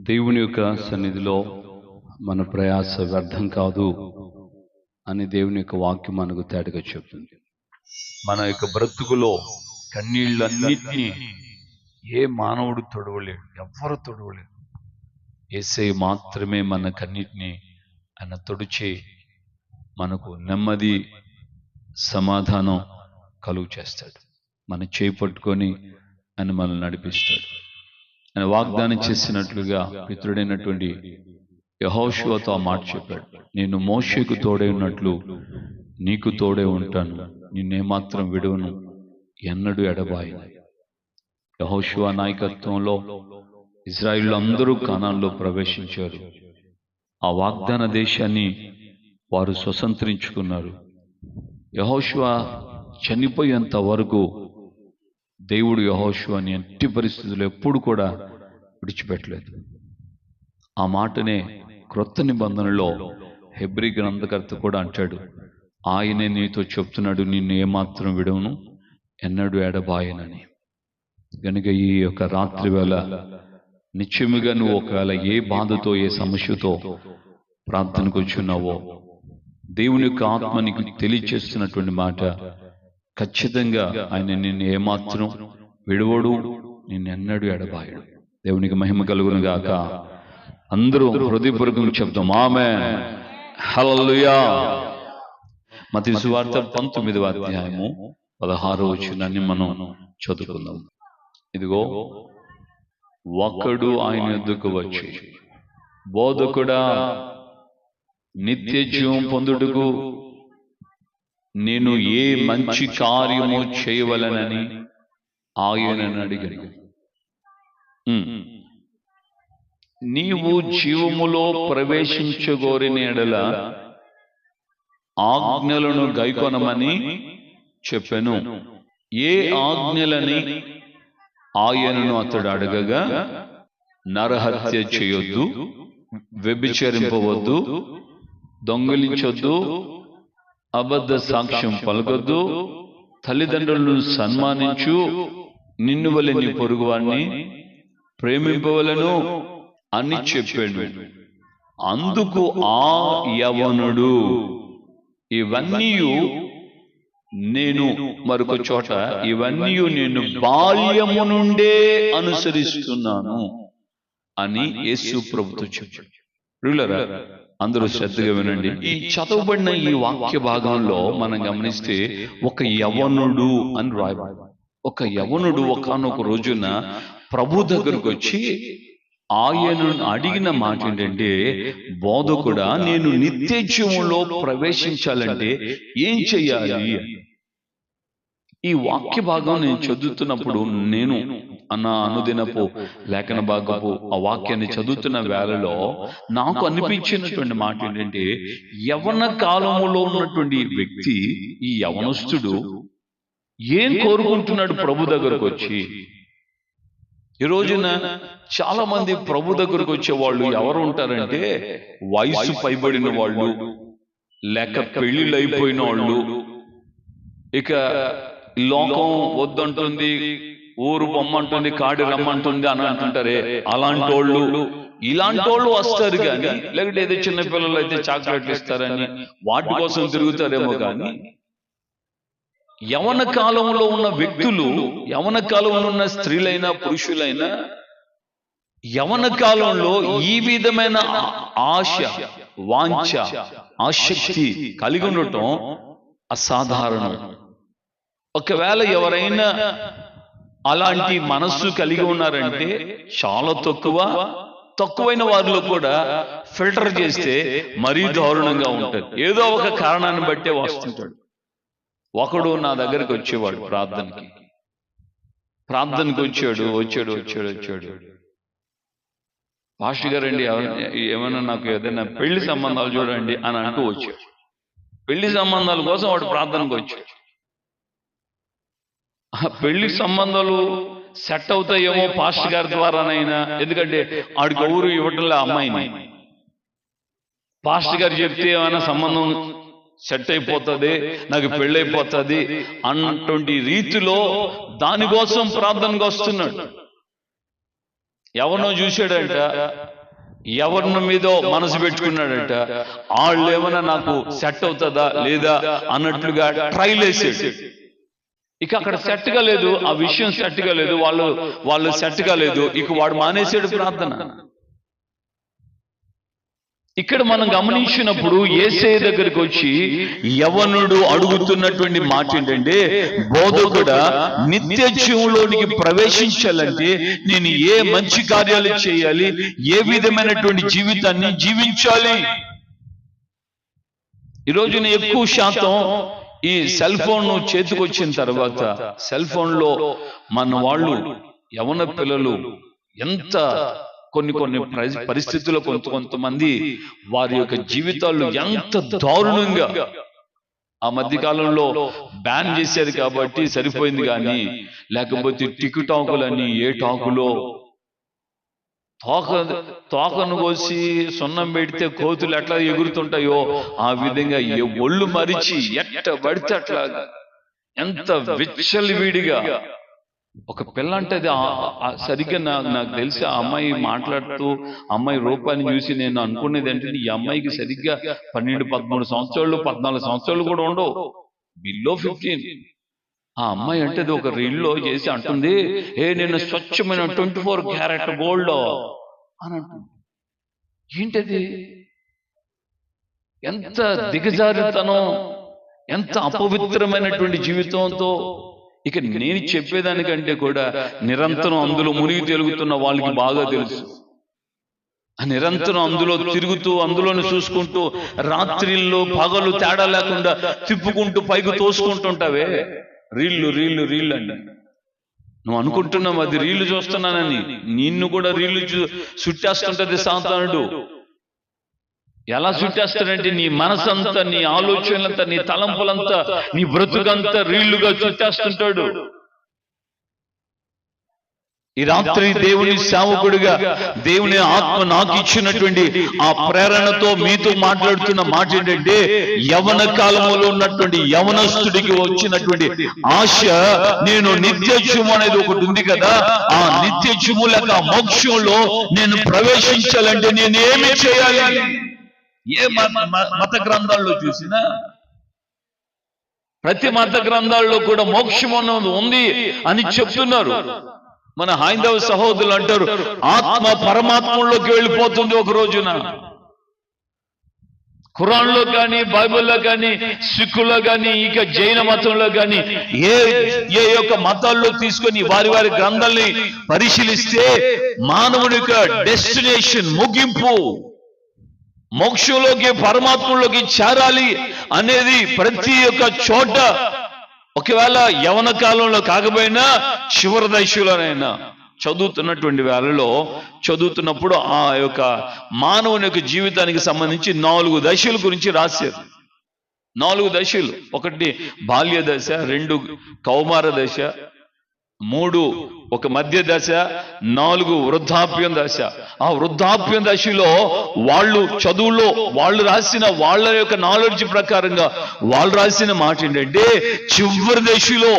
దేవుని యొక్క సన్నిధిలో మన ప్రయాస వ్యర్థం కాదు అని దేవుని యొక్క వాక్యం మనకు తేటగా చెప్తుంది. మన యొక్క బ్రతుకులో కన్నీళ్ళన్నిటినీ ఏ మానవుడు తొడవలేడు ఎవ్వరు తొడవలేడు ఏసై మాత్రమే మన కన్నిటిని ఆయన తొడిచి మనకు నెమ్మది సమాధానం కలుగు చేస్తాడు. మన చేయి పట్టుకొని ఆయన మనల్ని నడిపిస్తాడు. ఆయన వాగ్దానం చేసినట్లుగా మిత్రుడైనటువంటి యహోషువతో ఆ మాట చెప్పాడు. నేను మోషకు తోడే ఉన్నట్లు నీకు తోడే ఉంటాను. నిన్నేమాత్రం విడువను. ఎన్నడూ ఎడబాయి. యహోషువ నాయకత్వంలో ఇజ్రాయిల్ అందరూ కానాల్లో ప్రవేశించారు. ఆ వాగ్దాన దేశాన్ని వారు స్వతంత్రించుకున్నారు. యహోషువ చనిపోయేంత వరకు దేవుడు యహోషువని ఎట్టి పరిస్థితులు ఎప్పుడు కూడా విడిచిపెట్టలేదు. ఆ మాటనే క్రొత్త నిబంధనలో హెబ్రి గ్రంథకర్త కూడా అంటాడు. ఆయనే నీతో చెప్తున్నాడు నిన్ను ఏమాత్రం విడవను ఎన్నడు ఎడబాయనని కనుక ఈ యొక్క రాత్రి వేళ నిత్యముగా నువ్వు ఒకవేళ ఏ బాధతో ఏ సమస్యతో ప్రార్థనకు వచ్చున్నావో దేవుని యొక్క ఆత్మ నీకు తెలియచేస్తున్నటువంటి మాట ఖచ్చితంగా ఆయన నిన్ను ఏమాత్రం విడవడు నిన్నెన్నడు ఎడబాయడు. దేవునికి మహిమ కలుగును గాక. అందరూ హృదయపూర్వకంగా చెప్తాం ఆమె హల్లెలూయా. మతి సువార్త పంతొమ్మిదవ అధ్యాయము పదహారు వచ్చినాన్ని మనం చదువుకుందాం. ఇదిగో ఒకడు ఆయన ఎద్దుకు వచ్చి బోధకుడా నిత్య జీవం పొందుటకు నేను ఏ మంచి కార్యము చేయవలనని ఆయనను అడిగాను ఉమ్. నీవు జీవములో ప్రవేశించగోరిన ఎడల ఆజ్ఞలను గైకొనమని చెప్పెను. ఏ ఆజ్ఞలని ఆయనను అతడు అడగగా నరహత్య చేయొద్దు వ్యభిచరింపవద్దు దొంగిలించొద్దు అబద్ధ సాక్ష్యం పలకొద్దు తల్లిదండ్రులను సన్మానించు. నిన్ను వలె నీ పొరుగువాణ్ణి ప్రేమింపవలను అని చెప్పాడు. అందుకు ఆ యవనుడు. ఇవన్నీ నేను మరొక చోట. ఇవన్నీ నేను బాల్యము నుండే అనుసరిస్తున్నాను అని యేసు ప్రభుతో చెప్పాడు. అందరూ శ్రద్ధగా వినండి. ఈ చదవబడిన ఈ వాక్య భాగంలో మనం గమనిస్తే ఒక యవనుడు అని రాయబడి ఒక యవనుడు ఒకనొక రోజున ప్రభు దగ్గరకు వచ్చి ఆయనను అడిగిన మాట ఏంటంటే బోధకుడా నేను నిత్య జీవంలో ప్రవేశించాలంటే ఏం చెయ్యాలి? ఈ వాక్య భాగం నేను చదువుతున్నప్పుడు నేను అన్న అనుదినపు లేఖన భాగపు ఆ వాక్యాన్ని చదువుతున్న వేళలో నాకు అనిపించినటువంటి మాట ఏంటంటే యవన కాలంలో ఉన్నటువంటి వ్యక్తి ఈ యవనస్తుడు ఏం కోరుకుంటున్నాడు ప్రభు దగ్గరకు వచ్చి? ఈ రోజున చాలా మంది ప్రభు దగ్గరకు వచ్చే వాళ్ళు ఎవరు ఉంటారంటే వయసు పైబడిన వాళ్ళు లేక పెళ్ళిళ్ళు అయిపోయిన వాళ్ళు. ఇక లోకం వద్దంటుంది ఊరు బొమ్మంటుంది కాడి రమ్మంటుంది అని అంటుంటారే. అలాంటి వాళ్ళు ఇలాంటి వాళ్ళు వస్తారు కానీ లేకపోతే ఏదో చిన్న పిల్లలు అయితే చాక్లెట్లు ఇస్తారని వాటి కోసం తిరుగుతారేమో కానీ యవన కాలంలో ఉన్న వ్యక్తులు యవన కాలంలో ఉన్న స్త్రీలైనా పురుషులైనా యవన కాలంలో ఈ విధమైన ఆశ వాంఛ ఆసక్తి కలిగి ఉండటం అసాధారణం. ఒకవేళ ఎవరైనా అలాంటి మనస్సు కలిగి ఉన్నారంటే చాలా తక్కువ తక్కువైన వారిలో కూడా ఫిల్టర్ చేస్తే మరీ దారుణంగా ఉంటుంది. ఏదో ఒక కారణాన్ని బట్టే వస్తుంటాడు ఒకడు నా దగ్గరికి వచ్చేవాడు ప్రార్థనకి. ప్రార్థనకి. వచ్చాడు వచ్చాడు వచ్చాడు వచ్చాడు. పాస్టర్ గారండి ఏమైనా నాకు ఏదైనా పెళ్ళి సంబంధాలు చూడండి అని అంటూ వచ్చాడు. పెళ్ళి సంబంధాల కోసం వాడు ప్రార్థనకు వచ్చాడు. ఆ పెళ్ళి సంబంధాలు సెట్ అవుతాయేమో పాస్టర్ గారి ద్వారానైనా. ఎందుకంటే ఆడికి ఎవరు ఇవ్వటంలే అమ్మాయిని. పాస్టర్ గారు చెప్తే ఏమైనా సంబంధం సెట్ అయిపోతుంది నాకు పెళ్ళైపోతుంది అన్నటువంటి రీతిలో దానికోసం ప్రార్థనకు వస్తున్నాడు. ఎవరినో చూశాడంట ఎవరిని మీదో మనసు పెట్టుకున్నాడట వాళ్ళు ఏమైనా నాకు సెట్ అవుతుందా లేదా అన్నట్లుగా ట్రైల్ వేసాడు ఇక అక్కడ సెట్గా లేదు ఆ విషయం సెట్గా లేదు వాళ్ళు వాళ్ళు సెట్గా లేదు ఇక వాడు మానేసాడు ప్రార్థన. ఇక్కడ మనం గమనించినప్పుడు ఏసే దగ్గరికి వచ్చి యవనుడు అడుగుతున్నటువంటి మాట ఏంటంటే బోధకుడ నిత్య జీవంలోనికి ప్రవేశించాలంటే నేను ఏ మంచి కార్యాలు చేయాలి ఏ విధమైనటువంటి జీవితాన్ని జీవించాలి? ఈ రోజున ఎక్కువ శాతం ఈ సెల్ ఫోన్ చేతికి వచ్చిన తర్వాత సెల్ ఫోన్లో మన వాళ్ళు యవన పిల్లలు ఎంత కొన్ని కొన్ని పరి- పరిస్థితుల్లో కొంత కొంతమంది వారి యొక్క జీవితాలు ఎంత దారుణంగా ఆ మధ్య కాలంలో బ్యాన్ చేశారు కాబట్టి సరిపోయింది కానీ లేకపోతే టిక్ టాకులని ఏ టాకులో తోక తోకను కోసి సున్నం పెడితే కోతులు ఎట్లా ఎగురుతుంటాయో ఆ విధంగా ఒళ్ళు మరిచి ఎట్ట పడితే అట్లా ఎంత విచ్చలివిడిగా. ఒక పిల్ల అంటే అది సరిగ్గా నాకు నాకు తెలిసి ఆ అమ్మాయి మాట్లాడుతూ అమ్మాయి రూపాన్ని చూసి నేను అనుకునేది ఏంటంటే ఈ అమ్మాయికి సరిగ్గా పన్నెండు పదమూడు సంవత్సరాలు పద్నాలుగు సంవత్సరాలు కూడా ఉండవు. Below fifteen. ఆ అమ్మాయి అంటే అది ఒక రీల్లో చేసి అంటుంది ఏ నేను స్వచ్ఛమైన ట్వంటీ ఫోర్ క్యారెట్ గోల్డ్ అని అంటుంది. ఏంటది? ఎంత దిగజారితనం ఎంత అపవిత్రమైనటువంటి జీవితంతో. ఇక నేను చెప్పేదానికంటే కూడా నిరంతరం అందులో మునిగి తెలుగుతున్న వాళ్ళకి బాగా తెలుసు. నిరంతరం అందులో తిరుగుతూ అందులోనే చూసుకుంటూ రాత్రిల్లో పగలు తేడా లేకుండా తిప్పుకుంటూ పైకి తోసుకుంటుంటావే రీళ్ళు రీళ్ళు రీళ్ళు అండి. నువ్వు అనుకుంటున్నావు అది రీళ్ళు చూస్తున్నానని. నిన్ను కూడా రీళ్ళు చుట్టేస్తుంటది సాతానుడు. ఎలా చుట్టేస్తాడంటే నీ మనసంతా నీ ఆలోచనలంతా నీ తలంపులంతా నీ బ్రతుకంతా రీళ్ళుగా చుట్టేస్తుంటాడు. ఈ రాత్రి దేవుని సేవకుడిగా దేవుని ఆత్మ నాకు ఇచ్చినటువంటి ఆ ప్రేరణతో మీతో మాట్లాడుతున్న మాట ఏంటంటే యవన కాలంలో ఉన్నటువంటి యవనస్తుడికి వచ్చినటువంటి ఆశ నేను నిత్యత్యము అనేది ఒకటి ఉంది కదా ఆ నిత్యత్యము లేక మోక్షంలో నేను ప్రవేశించాలంటే నేను ఏమి చేయాలి? ఏ మత గ్రంథాల్లో చూసినా? ప్రతి మత గ్రంథాల్లో కూడా మోక్షం ఉంది అని చెప్తున్నారు. మన హైందవ సహోదరులు అంటారు ఆత్మ పరమాత్మలోకి వెళ్ళిపోతుంది ఒక రోజున. ఖురాన్లో కానీ బైబిల్లో కానీ సిక్కులో కానీ ఇక జైన మతంలో కానీ ఏ ఏ యొక్క మతాల్లో తీసుకొని వారి వారి గ్రంథాల్ని పరిశీలిస్తే మానవుని యొక్క డెస్టినేషన్ ముగింపు మోక్షంలోకి పరమాత్మలోకి చేరాలి అనేది ప్రతి ఒక్క చోట ఒకవేళ యవన కాలంలో కాకపోయినా చివరి దశలోనైనా చదువుతున్నటువంటి వేళలో చదువుతున్నప్పుడు ఆ యొక్క మానవుని యొక్క జీవితానికి సంబంధించి నాలుగు దశల గురించి రాశారు. నాలుగు దశలు. ఒకటి బాల్య దశ రెండు కౌమార దశ మూడు ఒక మధ్య దశ నాలుగు వృద్ధాప్యం దశ. ఆ వృద్ధాప్యం దశలో వాళ్ళు చదువులో వాళ్ళు రాసిన వాళ్ళ యొక్క నాలెడ్జ్ ప్రకారంగా వాళ్ళు రాసిన మాట ఏంటంటే చివరి దశలో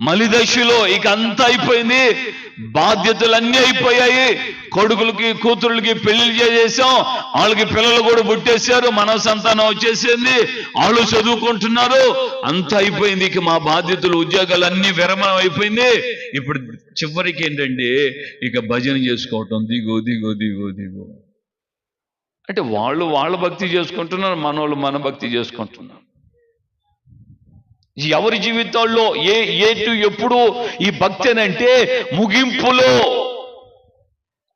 మలి దశలో ఇక అంతా అయిపోయింది. బాధ్యతలన్నీ అయిపోయాయి. కొడుకులకి కూతురులకి పెళ్ళి చేసేసాం. వాళ్ళకి పిల్లలు కూడా పుట్టేశారు. మన సంతానం వచ్చేసింది. వాళ్ళు చదువుకుంటున్నారు. అంతా అయిపోయింది. ఇక మా బాధ్యతలు ఉద్యోగాలు అన్ని విరమణం అయిపోయింది. ఇప్పుడు చివరికి ఏంటంటే ఇక భజన చేసుకోవటం. దిగో దిగో దిగో దిగో. అంటే వాళ్ళు వాళ్ళ భక్తి చేసుకుంటున్నారు. మనోళ్ళు మన భక్తి చేసుకుంటున్నారు. ఎవరి జీవితాల్లో ఏ ఏటు ఎప్పుడు ఈ భక్తి అని అంటే ముగింపులో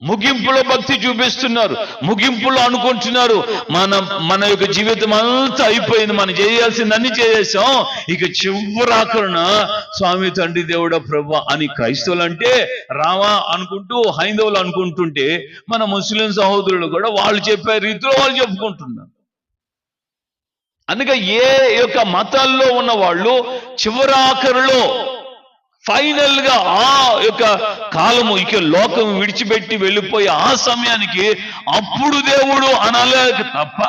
ముగింపులో భక్తి చూపిస్తున్నారు ముగింపులో అనుకుంటున్నారు. మన మన యొక్క జీవితం అంతా అయిపోయింది మనం చేయాల్సిందన్నీ చేసేసాం. ఇక చివరాకరణ స్వామి తండ్రి దేవుడ ప్రభు అని క్రైస్తవులు అంటే రావా అనుకుంటూ హైందవులు అనుకుంటుంటే మన ముస్లిం సహోదరులు కూడా వాళ్ళు చెప్పే రీతిలో వాళ్ళు చెప్పుకుంటున్నారు. అందుకే ఏ యొక్క మతాల్లో ఉన్న వాళ్ళు చివరాఖరులో ఫైనల్గా ఆ యొక్క కాలము ఇక లోకం విడిచిపెట్టి వెళ్ళిపోయి ఆ సమయానికి అప్పుడు దేవుడు అనలేక తప్ప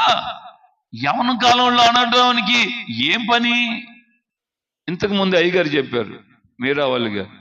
యవన కాలంలో అనడానికి ఏం పని? ఇంతకు ముందు అయ్యగారు చెప్పారు మీరా వాళ్ళు గారు